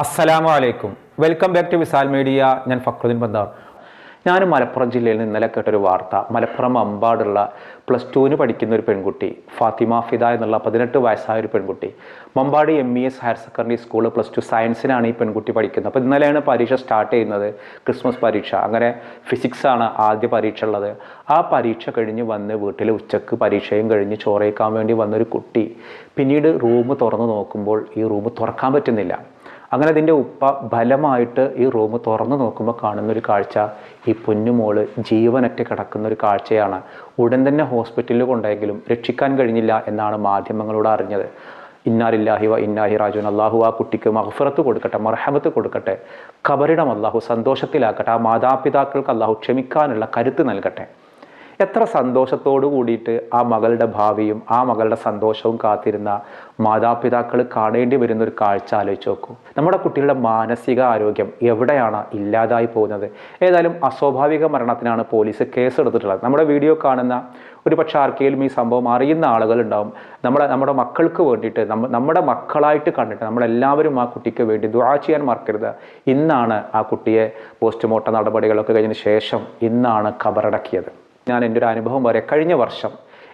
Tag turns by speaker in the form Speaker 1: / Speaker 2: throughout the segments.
Speaker 1: അസ്സലാമു അലൈക്കും welcome back to Visal media. ഞാൻ ഫക്രുദ്ദീൻ ബന്ദാർ. ഞാൻ മലപ്പുറം ജില്ലയിൽ നിന്ന് ഇന്നലെ കേട്ടൊരു വാർത്ത. മലപ്പുറം അമ്പാടുള്ള പ്ലസ് ടുവിന് പഠിക്കുന്ന ഒരു പെൺകുട്ടി ഫാത്തിമ ഫിദ എന്നുള്ള പതിനെട്ട് വയസ്സായ ഒരു പെൺകുട്ടി. Mampadi M E S higher secondary school plus two സയൻസിനാണ് ഈ പെൺകുട്ടി പഠിക്കുന്നത്. അപ്പോൾ ഇന്നലെയാണ് പരീക്ഷ സ്റ്റാർട്ട് ചെയ്യുന്നത് ക്രിസ്മസ് പരീക്ഷ. അങ്ങനെ ഫിസിക്സ് ആണ് ആദ്യ പരീക്ഷ ഉള്ളത്. ആ പരീക്ഷ കഴിഞ്ഞ് വന്ന് വീട്ടിൽ ഉച്ചയ്ക്ക് പരീക്ഷയും കഴിഞ്ഞ് ചോറേക്കാൻ വേണ്ടി വന്നൊരു കുട്ടി. പിന്നീട് റൂം തുറന്ന് നോക്കുമ്പോൾ ഈ റൂം തുറക്കാൻ പറ്റുന്നില്ല. അങ്ങനെ അതിന്റെ ഉപ്പ ബലമായിട്ട് ഈ റൂം തുറന്നു നോക്കുമ്പോൾ കാണുന്ന ഒരു കാഴ്ച. ഈ പൊന്നുമോൾ ജീവനറ്റ് കിടക്കുന്ന ഒരു കാഴ്ചയാണ്. ഉടൻ തന്നെ ഹോസ്പിറ്റലിൽ കൊണ്ടെങ്കിലും രക്ഷിക്കാൻ കഴിഞ്ഞില്ല എന്നാണ് മാധ്യമങ്ങളോട് അറിഞ്ഞത്. ഇന്നാലില്ലാഹി വ ഇന്നാഹി റാജുൻ അള്ളാഹു ആ കുട്ടിക്ക് മഹഫറത്ത് കൊടുക്കട്ടെ മർഹമത്ത് കൊടുക്കട്ടെ കബറിടം അള്ളാഹു സന്തോഷത്തിലാക്കട്ടെ ആ മാതാപിതാക്കൾക്ക് അള്ളാഹു ക്ഷമിക്കാനുള്ള കരുത്ത് നൽകട്ടെ. എത്ര സന്തോഷത്തോടു കൂടിയിട്ട് ആ മകളുടെ ഭാവിയും ആ മകളുടെ സന്തോഷവും കാത്തിരുന്ന മാതാപിതാക്കൾ കാണേണ്ടി വരുന്ന ഒരു കാഴ്ച ആലോചിച്ച് നോക്കൂ. നമ്മുടെ കുട്ടികളുടെ മാനസിക ആരോഗ്യം എവിടെയാണ് ഇല്ലാതായി പോകുന്നത്? ഏതായാലും അസ്വാഭാവിക മരണത്തിനാണ് പോലീസ് കേസ് എടുത്തിട്ടുള്ളത്. നമ്മുടെ വീഡിയോ കാണുന്ന ഒരു പക്ഷെ ആർക്കെങ്കിലും ഈ സംഭവം അറിയുന്ന ആളുകളുണ്ടാവും. നമ്മുടെ നമ്മുടെ മക്കൾക്ക് വേണ്ടിയിട്ട് നമ്മ നമ്മുടെ മക്കളായിട്ട് കണ്ടിട്ട് നമ്മളെല്ലാവരും ആ കുട്ടിക്ക് വേണ്ടി ദുആ ചെയ്യാൻ മറക്കരുത്. ഇന്നാണ് ആ കുട്ടിയെ പോസ്റ്റ്മോർട്ടം നടപടികളൊക്കെ കഴിഞ്ഞതിന് ശേഷം ഇന്നാണ് ഖബറടക്കിയത്. ഞാൻ എന്റെ ഒരു അനുഭവം പറയാം. കഴിഞ്ഞ വർഷം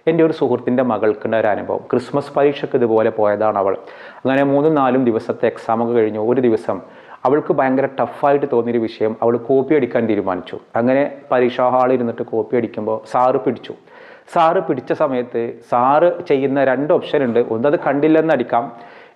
Speaker 1: എന്റെ ഒരു സുഹൃത്തിന്റെ മകൾക്കുണ്ട ഒരു അനുഭവം. ക്രിസ്മസ് പരീക്ഷയ്ക്ക് ഇതുപോലെ പോയതാണ് അവൾ. അങ്ങനെ മൂന്നും നാലും ദിവസത്തെ എക്സാമൊക്കെ കഴിഞ്ഞു ഒരു ദിവസം അവൾക്ക് ഭയങ്കര ടഫായിട്ട് തോന്നിയൊരു വിഷയം അവൾ കോപ്പി അടിക്കാൻ തീരുമാനിച്ചു. അങ്ങനെ പരീക്ഷാ ഹാളിൽ ഇരുന്നിട്ട് കോപ്പി അടിക്കുമ്പോൾ സാറ് പിടിച്ചു. സാറ് പിടിച്ച സമയത്ത് സാറ് ചെയ്യുന്ന രണ്ട് ഓപ്ഷൻ ഉണ്ട്. ഒന്നത് കണ്ടില്ലെന്ന് അടിക്കാം.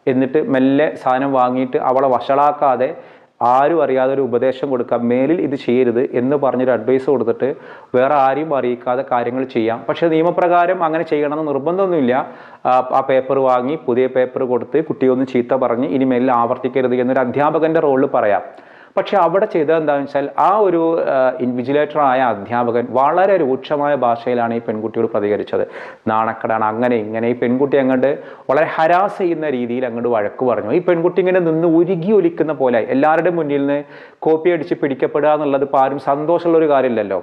Speaker 1: എന്നിട്ട് മെല്ലെ സാധനം വാങ്ങിയിട്ട് അവളെ വഷളാക്കാതെ ആരും അറിയാതെ ഒരു ഉപദേശം കൊടുക്കാം മേലിൽ ഇത് ചെയ്യരുത് എന്ന് പറഞ്ഞൊരു അഡ്വൈസ് കൊടുത്തിട്ട് വേറെ ആരെയും അറിയിക്കാതെ കാര്യങ്ങൾ ചെയ്യാം. പക്ഷേ നിയമപ്രകാരം അങ്ങനെ ചെയ്യണമെന്ന് നിർബന്ധമൊന്നുമില്ല. ആ, പേപ്പർ വാങ്ങി പുതിയ പേപ്പർ കൊടുത്ത് കുട്ടിയൊന്ന് ചീത്ത പറഞ്ഞ് ഇനി മേലിൽ ആവർത്തിക്കരുത് എന്നൊരു അധ്യാപകന്റെ റോളിൽ പറയാം. പക്ഷെ അവിടെ ചെയ്തത് എന്താണെന്ന് വെച്ചാൽ ആ ഒരു ഇൻവിജിലേറ്ററായ അധ്യാപകൻ വളരെ രൂക്ഷമായ ഭാഷയിലാണ് ഈ പെൺകുട്ടിയോട് പ്രതികരിച്ചത്. നാണക്കടാണ് അങ്ങനെ ഇങ്ങനെ. ഈ പെൺകുട്ടി അങ്ങോട്ട് വളരെ ഹരാസ് ചെയ്യുന്ന രീതിയിൽ അങ്ങോട്ട് വഴക്ക് പറഞ്ഞു. ഈ പെൺകുട്ടി ഇങ്ങനെ നിന്ന് ഉരുകി ഒലിക്കുന്ന പോലെ എല്ലാവരുടെയും മുന്നിൽ നിന്ന് കോപ്പി അടിച്ച് പിടിക്കപ്പെടുക എന്നുള്ളത് ഇപ്പോൾ ആരും സന്തോഷമുള്ള ഒരു കാര്യമില്ലല്ലോ.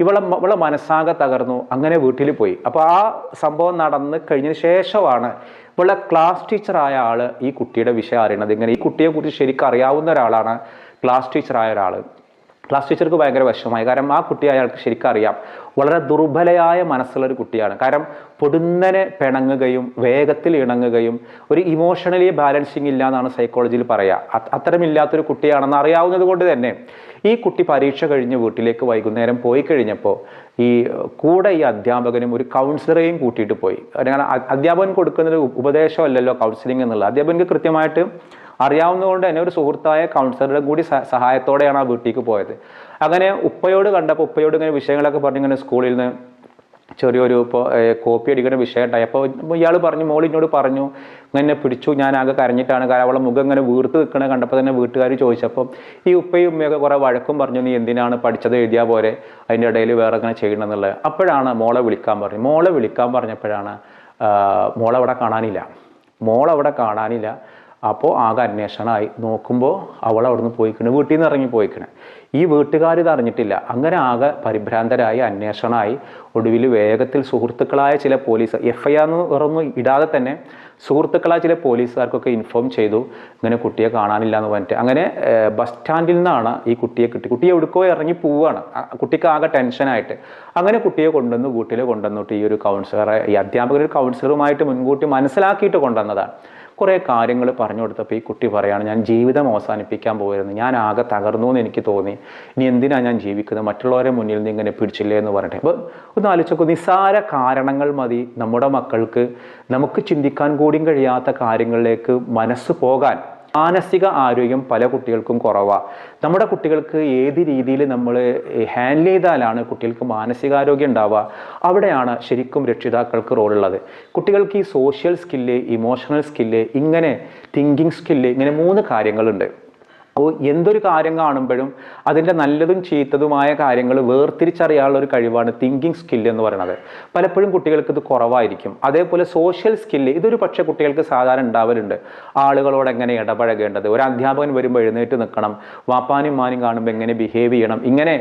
Speaker 1: ഇവളെ ഇവളെ മനസ്സാകെ തകർന്നു അങ്ങനെ വീട്ടിൽ പോയി. അപ്പോൾ ആ സംഭവം നടന്ന് കഴിഞ്ഞതിന് ശേഷമാണ് ഇവളെ ക്ലാസ് ടീച്ചറായ ആൾ ഈ കുട്ടിയുടെ വിഷയം അറിയണത്. ഇങ്ങനെ ഈ കുട്ടിയെക്കുറിച്ച് ശരിക്കും അറിയാവുന്ന ഒരാളാണ് ക്ലാസ് ടീച്ചറായ ഒരാൾ ക്ലാസ് ടീച്ചർക്ക് ഭയങ്കര വിഷമമായി. കാരണം ആ കുട്ടി അയാൾക്ക് ശരിക്കും അറിയാം. വളരെ ദുർബലയായ മനസ്സുള്ള ഒരു കുട്ടിയാണ്. കാരണം പൊടുന്നനെ പിണങ്ങുകയും വേഗത്തിൽ ഇണങ്ങുകയും ഒരു ഇമോഷണലി ബാലൻസിങ് ഇല്ല എന്നാണ് സൈക്കോളജിയിൽ പറയുക അത് അത്തരമില്ലാത്തൊരു കുട്ടിയാണെന്ന് അറിയാവുന്നത് കൊണ്ട് തന്നെ ഈ കുട്ടി പരീക്ഷ കഴിഞ്ഞ് വീട്ടിലേക്ക് വൈകുന്നേരം പോയി കഴിഞ്ഞപ്പോൾ ഈ കൂടെ ഈ അധ്യാപകനും ഒരു കൗൺസിലറേയും കൂട്ടിയിട്ട് പോയി. അധ്യാപകൻ കൊടുക്കുന്നൊരു ഉപദേശമല്ലല്ലോ കൗൺസിലിംഗ് എന്നുള്ളത്. അധ്യാപകന് കൃത്യമായിട്ട് അറിയാവുന്നതുകൊണ്ട് തന്നെ ഒരു സുഹൃത്തായ കൗൺസിലറുടെ കൂടി സഹായത്തോടെയാണ് ആ വീട്ടിലേക്ക് പോയത്. അങ്ങനെ ഉപ്പയോട് കണ്ടപ്പോൾ ഉപ്പയോട് ഇങ്ങനെ വിഷയങ്ങളൊക്കെ പറഞ്ഞിങ്ങനെ സ്കൂളിൽ നിന്ന് ചെറിയൊരു ഇപ്പോൾ കോപ്പി അടിക്കുന്ന വിഷയം ഉണ്ടായി. അപ്പോൾ ഇയാൾ പറഞ്ഞു മോൾ എന്നോട് പറഞ്ഞു ഇങ്ങനെ പിടിച്ചു ഞാൻ ആകെ കരഞ്ഞിട്ടാണ്. കാരണം അവളെ മുഖം ഇങ്ങനെ വീർത്ത് നിൽക്കണ കണ്ടപ്പോൾ തന്നെ വീട്ടുകാർ ചോദിച്ചപ്പോൾ ഈ ഉപ്പയും ഉമ്മയൊക്കെ കുറേ വഴക്കും പറഞ്ഞു നീ എന്തിനാണ് പഠിച്ചത് എഴുതിയാൽ പോലെ അതിന്റെ ഇടയിൽ വേറെ ഇങ്ങനെ ചെയ്യണം എന്നുള്ളത്. അപ്പോഴാണ് മോളെ വിളിക്കാൻ പറഞ്ഞു മോളെ വിളിക്കാൻ പറഞ്ഞപ്പോഴാണ് മോളെ അവിടെ കാണാനില്ല. മോളവിടെ കാണാനില്ല. അപ്പോൾ ആകെ അന്വേഷണമായി നോക്കുമ്പോൾ അവൾ അവിടുന്ന് പോയിക്കണ്. വീട്ടിൽ നിന്ന് ഇറങ്ങി പോയിക്കണ്. ഈ വീട്ടുകാർ ഇത് അറിഞ്ഞിട്ടില്ല. അങ്ങനെ ആകെ പരിഭ്രാന്തരായി അന്വേഷണമായി ഒടുവിൽ വേഗത്തിൽ സുഹൃത്തുക്കളായ ചില പോലീസ് എഫ് ഐ ആർ വേറൊന്നും ഇടാതെ തന്നെ സുഹൃത്തുക്കളായ ചില പോലീസുകാർക്കൊക്കെ ഇൻഫോം ചെയ്തു. ഇങ്ങനെ കുട്ടിയെ കാണാനില്ല എന്ന് പറഞ്ഞിട്ട്. അങ്ങനെ ബസ് സ്റ്റാൻഡിൽ നിന്നാണ് ഈ കുട്ടിയെ കിട്ടി. കുട്ടി എവിടേക്കോ ഇറങ്ങി പോവുകയാണ് കുട്ടിക്ക് ആകെ ടെൻഷനായിട്ട്. അങ്ങനെ കുട്ടിയെ കൊണ്ടുവന്ന് വീട്ടിൽ കൊണ്ടുവന്നിട്ട് ഈ ഒരു കൗൺസിലറെ ഈ അധ്യാപകർ കൗൺസിലറുമായിട്ട് മുൻകൂട്ടി മനസ്സിലാക്കിയിട്ട് കൊണ്ടുവന്നതാണ്. കുറേ കാര്യങ്ങൾ പറഞ്ഞു കൊടുത്തപ്പോൾ ഈ കുട്ടി പറയാണ് ഞാൻ ജീവിതം അവസാനിപ്പിക്കാൻ പോയിരുന്നു. ഞാൻ ആകെ തകർന്നു എന്ന് എനിക്ക് തോന്നി. ഇനി എന്തിനാണ് ഞാൻ ജീവിക്കുന്നത്? മറ്റുള്ളവരെ മുന്നിൽ നിന്ന് ഇങ്ങനെ പിടിച്ചില്ലേ എന്ന് പറഞ്ഞിട്ട് അപ്പോൾ ഒന്ന് ആലോചിച്ചോക്കൂ നിസ്സാര കാരണങ്ങൾ മതി നമ്മുടെ മക്കൾക്ക്. നമുക്ക് ചിന്തിക്കാൻ കൂടിയും കഴിയാത്ത കാര്യങ്ങളിലേക്ക് മനസ്സ് പോകാൻ മാനസിക ആരോഗ്യം പല കുട്ടികൾക്കും കുറവാണ് നമ്മുടെ കുട്ടികൾക്ക് ഏത് രീതിയിൽ നമ്മൾ ഹാൻഡിൽ ചെയ്താലാണ് കുട്ടികൾക്ക് മാനസികാരോഗ്യം ഉണ്ടാവുക? അവിടെയാണ് ശരിക്കും രക്ഷിതാക്കൾക്ക് റോളുള്ളത്. കുട്ടികൾക്ക് ഈ സോഷ്യൽ സ്കില്ല് ഇമോഷണൽ സ്കില്ല് ഇങ്ങനെ തിങ്കിങ് സ്കില്ല് ഇങ്ങനെ മൂന്ന് കാര്യങ്ങളുണ്ട്. അപ്പോൾ എന്തൊരു കാര്യം കാണുമ്പോഴും അതിന്റെ നല്ലതും ചീത്തതുമായ കാര്യങ്ങൾ വേർതിരിച്ചറിയാനുള്ള ഒരു കഴിവാണ് തിങ്കിങ് സ്കില്ല് എന്ന് പറയുന്നത്. പലപ്പോഴും കുട്ടികൾക്ക് ഇത് കുറവായിരിക്കും. അതേപോലെ സോഷ്യൽ സ്കില്ല് ഇതൊരു പക്ഷേ കുട്ടികൾക്ക് സാധാരണ ഉണ്ടാവലുണ്ട്. ആളുകളോട് എങ്ങനെ ഇടപഴകേണ്ടത്? ഒരു അധ്യാപകൻ വരുമ്പോൾ എഴുന്നേറ്റ് നിൽക്കണം. വാപ്പാനും മാനും കാണുമ്പോൾ എങ്ങനെ ബിഹേവ് ചെയ്യണം? ഇങ്ങനെ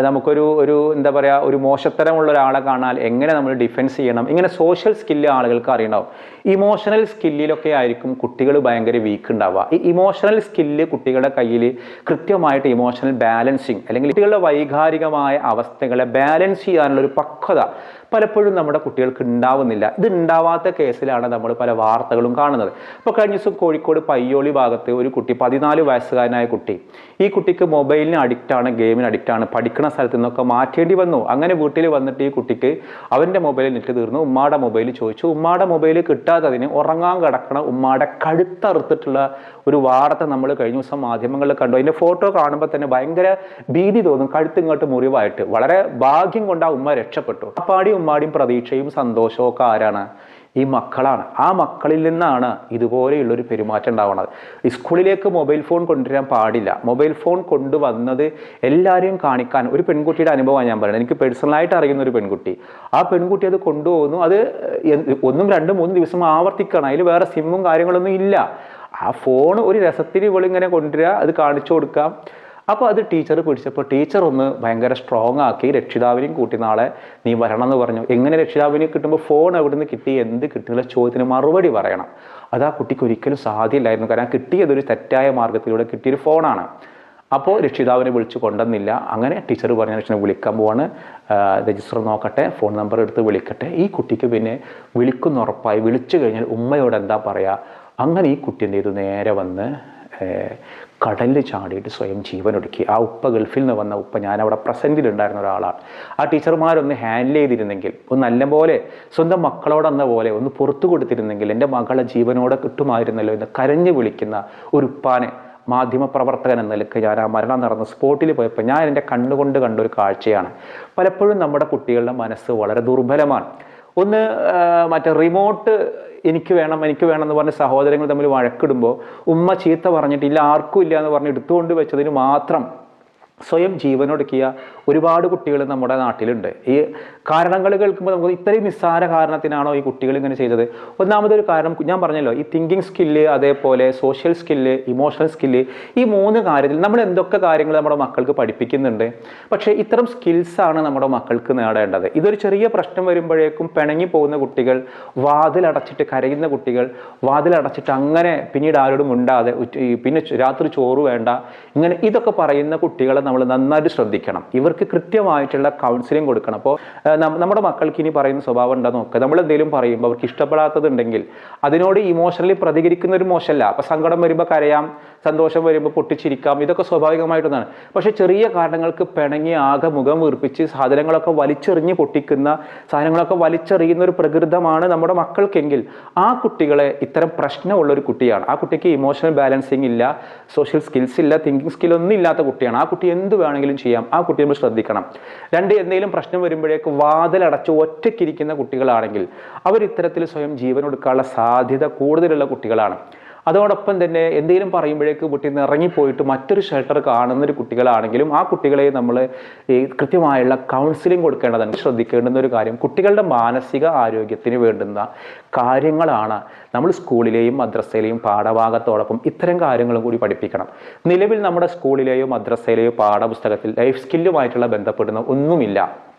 Speaker 1: നമുക്കൊരു ഒരു എന്താ പറയുക ഒരു മോശത്തരമുള്ള ഒരാളെ കാണാൻ എങ്ങനെ നമ്മൾ ഡിഫെൻസ് ചെയ്യണം? ഇങ്ങനെ സോഷ്യൽ സ്കില്ല് ആളുകൾക്ക് അറിയണം ഇമോഷണൽ സ്കില്ലിലൊക്കെ ആയിരിക്കും കുട്ടികൾ ഭയങ്കര വീക്ക് ഉണ്ടാവുക. ഈ ഇമോഷണൽ സ്കില്ല് കുട്ടികളുടെ കയ്യിൽ കൃത്യമായിട്ട് ഇമോഷണൽ ബാലൻസിങ് അല്ലെങ്കിൽ കുട്ടികളുടെ വൈകാരികമായ അവസ്ഥകളെ ബാലൻസ് ചെയ്യാനുള്ള ഒരു പക്വത പലപ്പോഴും നമ്മുടെ കുട്ടികൾക്ക് ഉണ്ടാവുന്നില്ല. ഇത് ഉണ്ടാവാത്ത കേസിലാണ് നമ്മൾ പല വാർത്തകളും കാണുന്നത്. ഇപ്പോൾ കഴിഞ്ഞ ദിവസം കോഴിക്കോട് പയ്യോളി ഭാഗത്ത് ഒരു കുട്ടി പതിനാല് വയസ്സുകാരനായ കുട്ടി ഈ കുട്ടിക്ക് മൊബൈലിന് അഡിക്റ്റാണ് ഗെയിമിന് അഡിക്റ്റാണ് പഠിക്കുന്ന സ്ഥലത്ത് നിന്നൊക്കെ മാറ്റേണ്ടി വന്നു. അങ്ങനെ വീട്ടിൽ വന്നിട്ട് ഈ കുട്ടിക്ക് അവന്റെ മൊബൈൽ നെറ്റ് തീർന്നു. ഉമ്മാടെ മൊബൈൽ ചോദിച്ചു. ഉമ്മാടെ മൊബൈൽ കിട്ടാത്തതിന് ഉറങ്ങാൻ കിടക്കണ ഉമ്മാടെ കഴുത്തറുത്തിട്ടുള്ള ഒരു വാർത്ത നമ്മൾ കഴിഞ്ഞ ദിവസം മാധ്യമങ്ങളിൽ കണ്ടു. അതിന്റെ ഫോട്ടോ കാണുമ്പോൾ തന്നെ ഭയങ്കര ഭീതി തോന്നും കഴുത്ത് ഇങ്ങോട്ട് മുറിവായിട്ട്. വളരെ ഭാഗ്യം കൊണ്ട് ആ ഉമ്മ രക്ഷപ്പെട്ടു. അപ്പാടിയും ഉമ്മാടിയും പ്രതീക്ഷയും സന്തോഷവും ഒക്കെ ആരാണ്? ഈ മക്കളാണ്. ആ മക്കളിൽ നിന്നാണ് ഇതുപോലെയുള്ളൊരു പെരുമാറ്റം ഉണ്ടാവുന്നത് സ്കൂളിലേക്ക് മൊബൈൽ ഫോൺ കൊണ്ടുവരാൻ പാടില്ല. മൊബൈൽ ഫോൺ കൊണ്ടുവന്നത് എല്ലാവരെയും കാണിക്കാൻ ഒരു പെൺകുട്ടിയുടെ അനുഭവമാണ് ഞാൻ പറയുന്നത്. എനിക്ക് പേഴ്സണലായിട്ട് അറിയുന്ന ഒരു പെൺകുട്ടി. ആ പെൺകുട്ടി അത് കൊണ്ടുപോകുന്നു. അത് ഒന്നും രണ്ടും മൂന്നും ദിവസം ആവർത്തിക്കണം. അതിൽ വേറെ സിമ്മും കാര്യങ്ങളൊന്നും ഇല്ല. ആ ഫോൺ ഒരു രസത്തിന് ഇവളിങ്ങനെ കൊണ്ടുവരിക അത് കാണിച്ചു കൊടുക്കാം. അപ്പോൾ അത് ടീച്ചർ പിടിച്ചപ്പോൾ ടീച്ചർ ഒന്ന് ഭയങ്കര സ്ട്രോങ് ആക്കി രക്ഷിതാവിനെയും കൂട്ടി നാളെ നീ വരണം എന്ന് പറഞ്ഞു. എങ്ങനെ രക്ഷിതാവിനെ കിട്ടുമ്പോൾ ഫോൺ എവിടെ നിന്ന് കിട്ടി എന്ത് കിട്ടുന്നില്ല ചോദ്യത്തിന് മറുപടി പറയണം. അത് ആ കുട്ടിക്ക് ഒരിക്കലും സാധ്യമില്ലായിരുന്നു. കാരണം കിട്ടിയതൊരു തെറ്റായ മാർഗത്തിലൂടെ കിട്ടിയൊരു ഫോണാണ് അപ്പോൾ രക്ഷിതാവിനെ വിളിച്ചു കൊണ്ടുവന്നില്ല. അങ്ങനെ ടീച്ചർ പറഞ്ഞ ലക്ഷണം വിളിക്കാൻ പോവാണ്. രജിസ്റ്റർ നോക്കട്ടെ ഫോൺ നമ്പർ എടുത്ത് വിളിക്കട്ടെ. ഈ കുട്ടിക്ക് പിന്നെ വിളിക്കുന്ന ഉറപ്പായി വിളിച്ചു കഴിഞ്ഞാൽ ഉമ്മയോട് എന്താ പറയുക അങ്ങനെ ഈ കുട്ടി എന്ത് ചെയ്തു? നേരെ വന്ന് കടലിൽ ചാടിയിട്ട് സ്വയം ജീവനൊടുക്കി. ആ ഉപ്പ ഗൾഫിൽ നിന്ന് വന്ന ഉപ്പ ഞാൻ അവിടെ പ്രസന്റിലുണ്ടായിരുന്ന ഒരാളാണ്. ആ ടീച്ചർമാരൊന്ന് ഹാൻഡിൽ ചെയ്തിരുന്നെങ്കിൽ ഒന്ന് നല്ലപോലെ സ്വന്തം മക്കളോടെന്ന പോലെ ഒന്ന് പുറത്തു കൊടുത്തിരുന്നെങ്കിൽ എന്റെ മകളെ ജീവനോടെ കിട്ടുമായിരുന്നല്ലോ എന്ന് കരഞ്ഞു വിളിക്കുന്ന ഒരു ഉപ്പാനെ മാധ്യമപ്രവർത്തകൻ എന്ന നിലയ്ക്ക് ഞാൻ ആ മരണം നടന്ന സ്പോട്ടിൽ പോയപ്പോൾ ഞാൻ എന്റെ കണ്ണുകൊണ്ട് കണ്ട ഒരു കാഴ്ചയാണ്. പലപ്പോഴും നമ്മുടെ കുട്ടികളുടെ മനസ്സ് വളരെ ദുർബലമാണ്. ഒന്ന് മറ്റേ റിമോട്ട് എനിക്ക് വേണം എനിക്ക് വേണം എന്ന് പറഞ്ഞ സഹോദരങ്ങൾ തമ്മിൽ വഴക്കിടുമ്പോൾ ഉമ്മ ചീത്ത പറഞ്ഞിട്ട് ഇല്ല ആർക്കും ഇല്ല എന്ന് പറഞ്ഞ് എടുത്തുകൊണ്ട് വെച്ചതിന് മാത്രം സ്വയം ജീവനൊടുക്കിയ ഒരുപാട് കുട്ടികൾ നമ്മുടെ നാട്ടിലുണ്ട്. ഈ കാരണങ്ങൾ കേൾക്കുമ്പോൾ നമുക്ക് ഇത്രയും നിസ്സാര കാരണത്തിനാണോ ഈ കുട്ടികൾ ഇങ്ങനെ ചെയ്തത്? ഒന്നാമതൊരു കാരണം ഞാൻ പറഞ്ഞല്ലോ ഈ തിങ്കിങ് സ്കില്ല് അതേപോലെ സോഷ്യൽ സ്കില്ല് ഇമോഷണൽ സ്കില്ല് ഈ മൂന്ന് കാര്യത്തിൽ നമ്മൾ എന്തൊക്കെ കാര്യങ്ങൾ നമ്മുടെ മക്കൾക്ക് പഠിപ്പിക്കുന്നുണ്ട്? പക്ഷേ ഇത്തരം സ്കിൽസാണ് നമ്മുടെ മക്കൾക്ക് നേടേണ്ടത്. ഇതൊരു ചെറിയ പ്രശ്നം വരുമ്പോഴേക്കും പിണങ്ങി പോകുന്ന കുട്ടികൾ വാതിലടച്ചിട്ട് കരയുന്ന കുട്ടികൾ വാതിലടച്ചിട്ട് അങ്ങനെ പിന്നീട് ആരോടും ഉണ്ടാതെ പിന്നെ രാത്രി ചോറ് വേണ്ട ഇങ്ങനെ ഇതൊക്കെ പറയുന്ന കുട്ടികളെ നമ്മൾ നന്നായിട്ട് ശ്രദ്ധിക്കണം. ഇവർക്ക് കൃത്യമായിട്ടുള്ള കൗൺസിലിംഗ് കൊടുക്കണം. അപ്പോൾ നമ്മുടെ മക്കൾക്ക് ഇനി പറയുന്ന സ്വഭാവം ഉണ്ടോ നോക്കുക നമ്മൾ എന്തെങ്കിലും പറയുമ്പോൾ അവർക്ക് ഇഷ്ടപ്പെടാത്തതുണ്ടെങ്കിൽ അതിനോട് ഇമോഷണലി പ്രതികരിക്കുന്ന ഒരു മോശമല്ല. അപ്പോൾ സങ്കടം വരുമ്പോൾ കരയാം സന്തോഷം വരുമ്പോൾ പൊട്ടിച്ചിരിക്കാം ഇതൊക്കെ സ്വാഭാവികമായിട്ടൊന്നാണ്. പക്ഷേ ചെറിയ കാരണങ്ങൾക്ക് പിണങ്ങി ആകെ മുഖം വീർപ്പിച്ച് സാധനങ്ങളൊക്കെ വലിച്ചെറിഞ്ഞ് പൊട്ടിക്കുന്ന സാധനങ്ങളൊക്കെ വലിച്ചെറിയുന്ന ഒരു പ്രകൃതമാണ് നമ്മുടെ മക്കൾക്കെങ്കിൽ ആ കുട്ടികളെ ഇത്തരം പ്രശ്നമുള്ള ഒരു കുട്ടിയാണ്. ആ കുട്ടിക്ക് ഇമോഷണൽ ബാലൻസിങ് ഇല്ല സോഷ്യൽ സ്കിൽസ് ഇല്ല തിങ്കിങ് സ്കിൽ ഒന്നും ഇല്ലാത്ത കുട്ടിയാണ്. ആ കുട്ടി എന്ത് വേണമെങ്കിലും ചെയ്യാം. ആ കുട്ടി നമ്മൾ ശ്രദ്ധിക്കണം. രണ്ട് എന്തെങ്കിലും പ്രശ്നം വരുമ്പോഴേക്ക് വാതിലടച്ച് ഒറ്റയ്ക്കിരിക്കുന്ന കുട്ടികളാണെങ്കിൽ അവർ ഇത്തരത്തിൽ സ്വയം ജീവനൊടുക്കാനുള്ള സാധ്യത കൂടുതലുള്ള കുട്ടികളാണ്. അതോടൊപ്പം തന്നെ എന്തെങ്കിലും പറയുമ്പോഴേക്ക് കുട്ടി ഇറങ്ങിപ്പോയിട്ട് മറ്റൊരു ഷെൽട്ടർ കാണുന്ന ഒരു കുട്ടികളാണെങ്കിലും ആ കുട്ടികളെ നമ്മൾ ഈ കൃത്യമായുള്ള കൗൺസിലിംഗ് കൊടുക്കേണ്ടതാണ്. ശ്രദ്ധിക്കേണ്ടുന്ന ഒരു കാര്യം കുട്ടികളുടെ മാനസിക ആരോഗ്യത്തിന് വേണ്ടുന്ന കാര്യങ്ങളാണ് നമ്മൾ സ്കൂളിലെയും മദ്രസയിലെയും പാഠഭാഗത്തോടൊപ്പം ഇത്തരം കാര്യങ്ങളും കൂടി പഠിപ്പിക്കണം. നിലവിൽ നമ്മുടെ സ്കൂളിലെയോ മദ്രസയിലെയോ പാഠപുസ്തകത്തിൽ ലൈഫ് സ്കില്ലുമായിട്ടുള്ള ബന്ധപ്പെടുന്ന ഒന്നുമില്ല.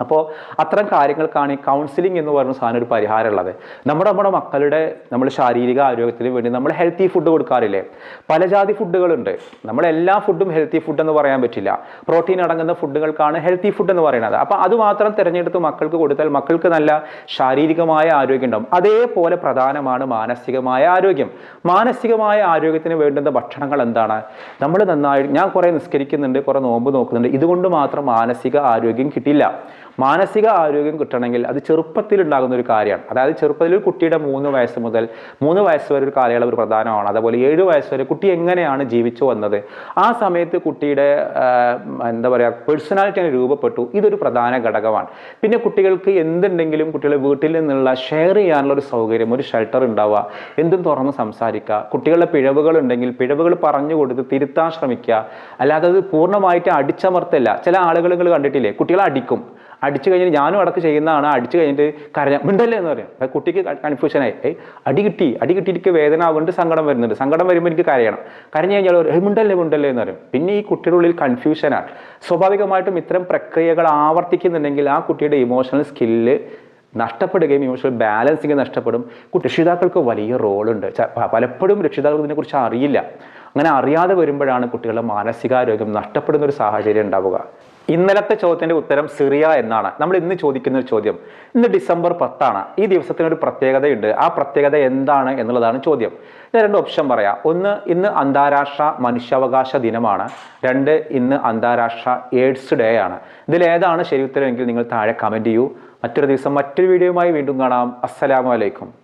Speaker 1: അപ്പോൾ അത്തരം കാര്യങ്ങൾക്കാണ് ഈ കൗൺസിലിംഗ് എന്ന് പറയുന്ന സാധനം ഒരു പരിഹാരമുള്ളത്. നമ്മുടെ നമ്മുടെ മക്കളുടെ നമ്മൾ ശാരീരിക ആരോഗ്യത്തിന് വേണ്ടി നമ്മൾ ഹെൽത്തി ഫുഡ് കൊടുക്കാറില്ലേ? പല ജാതി ഫുഡുകളുണ്ട് നമ്മളെല്ലാ ഫുഡും ഹെൽത്തി ഫുഡ് എന്ന് പറയാൻ പറ്റില്ല. പ്രോട്ടീൻ അടങ്ങുന്ന ഫുഡുകൾക്കാണ് ഹെൽത്തി ഫുഡ് എന്ന് പറയുന്നത്. അപ്പോൾ അത് മാത്രം തിരഞ്ഞെടുത്ത് മക്കൾക്ക് കൊടുത്താൽ മക്കൾക്ക് നല്ല ശാരീരികമായ ആരോഗ്യം ഉണ്ടാവും. അതേപോലെ പ്രധാനമാണ് മാനസികമായ ആരോഗ്യം. മാനസികമായ ആരോഗ്യത്തിന് വേണ്ടുന്ന ഭക്ഷണങ്ങൾ എന്താണ്? നമ്മൾ നന്നായി ഞാൻ കുറേ നിസ്കരിക്കുന്നുണ്ട് കുറേ നോമ്പ് നോക്കുന്നുണ്ട്. ഇതുകൊണ്ട് മാത്രം മാനസിക ആരോഗ്യം കിട്ടില്ല. മാനസിക ആരോഗ്യം കിട്ടണമെങ്കിൽ അത് ചെറുപ്പത്തിൽ ഉണ്ടാകുന്ന ഒരു കാര്യമാണ്. അതായത് ചെറുപ്പത്തിൽ ഒരു കുട്ടിയുടെ മൂന്ന് വയസ്സ് മുതൽ മൂന്ന് വയസ്സ് വരെ ഒരു കാലയളവ് പ്രധാനമാണ്. അതുപോലെ ഏഴ് വയസ്സ് വരെ കുട്ടി എങ്ങനെയാണ് ജീവിച്ചു വന്നത്? ആ സമയത്ത് കുട്ടിയുടെ എന്താ പറയുക പേഴ്സണാലിറ്റി അങ്ങനെ രൂപപ്പെട്ടു. ഇതൊരു പ്രധാന ഘടകമാണ്. പിന്നെ കുട്ടികൾക്ക് എന്തുണ്ടെങ്കിലും കുട്ടികളെ വീട്ടിൽ നിന്നുള്ള ഷെയർ ചെയ്യാനുള്ള ഒരു സൗകര്യം ഒരു ഷെൽട്ടർ ഉണ്ടാവുക എന്തും തുറന്ന് സംസാരിക്കുക കുട്ടികളുടെ പിഴവുകൾ ഉണ്ടെങ്കിൽ പിഴവുകൾ പറഞ്ഞു കൊടുത്ത് തിരുത്താൻ ശ്രമിക്കുക. അല്ലാതെ അത് പൂർണമായിട്ട് അടിച്ചമർത്തല്ല. ചില ആളുകൾ കണ്ടിട്ടില്ലേ? കുട്ടികളെ അടിക്കും. അടിച്ചു കഴിഞ്ഞിട്ട് ഞാനും അടക്ക് ചെയ്യുന്നതാണ്. അടിച്ചു കഴിഞ്ഞിട്ട് കരഞ്ഞ മിണ്ടല്ലേ എന്ന് പറയും. കുട്ടിക്ക് കൺഫ്യൂഷനായി ഏയ് അടി കിട്ടി അടി കിട്ടി എനിക്ക് വേദന ആവുന്നുണ്ട് സങ്കടം വരുന്നുണ്ട്. സങ്കടം വരുമ്പോൾ എനിക്ക് കരയണം. കരഞ്ഞു കഴിഞ്ഞാൽ ഒരു, മിണ്ടല്ലേ മിണ്ടല്ലേ എന്ന് പറയും. പിന്നെ ഈ കുട്ടിയുടെ ഉള്ളിൽ കൺഫ്യൂഷനാണ് സ്വാഭാവികമായിട്ടും ഇത്തരം പ്രക്രിയകൾ ആവർത്തിക്കുന്നുണ്ടെങ്കിൽ ആ കുട്ടിയുടെ ഇമോഷണൽ സ്കില്ല് നഷ്ടപ്പെടുകയും ഇമോഷണൽ ബാലൻസിങ് നഷ്ടപ്പെടും. രക്ഷിതാക്കൾക്ക് വലിയ റോളുണ്ട് പലപ്പോഴും രക്ഷിതാക്കൾക്ക് ഇതിനെക്കുറിച്ച് അറിയില്ല. അങ്ങനെ അറിയാതെ വരുമ്പോഴാണ് കുട്ടികളുടെ മാനസികാരോഗ്യം നഷ്ടപ്പെടുന്ന ഒരു സാഹചര്യം ഉണ്ടാവുക. ഇന്നലത്തെ ചോദ്യത്തിന്റെ ഉത്തരം സിറിയ എന്നാണ്. നമ്മൾ ഇന്ന് ചോദിക്കുന്ന ഒരു ചോദ്യം. ഇന്ന് ഡിസംബർ പത്താണ്. ഈ ദിവസത്തിന് ഒരു പ്രത്യേകതയുണ്ട്. ആ പ്രത്യേകത എന്താണ് എന്നുള്ളതാണ് ചോദ്യം. ഞാൻ രണ്ട് ഓപ്ഷൻ പറയാം. ഒന്ന് ഇന്ന് അന്താരാഷ്ട്ര മനുഷ്യാവകാശ ദിനമാണ്. രണ്ട് ഇന്ന് അന്താരാഷ്ട്ര എയ്ഡ്സ് ഡേ ആണ്. ഇതിൽ ഏതാണ് ശരി ഉത്തരമെങ്കിൽ നിങ്ങൾ താഴെ കമന്റ് ചെയ്യൂ. മറ്റൊരു ദിവസം മറ്റൊരു വീഡിയോയുമായി വീണ്ടും കാണാം. അസ്സലാമു അലൈക്കും.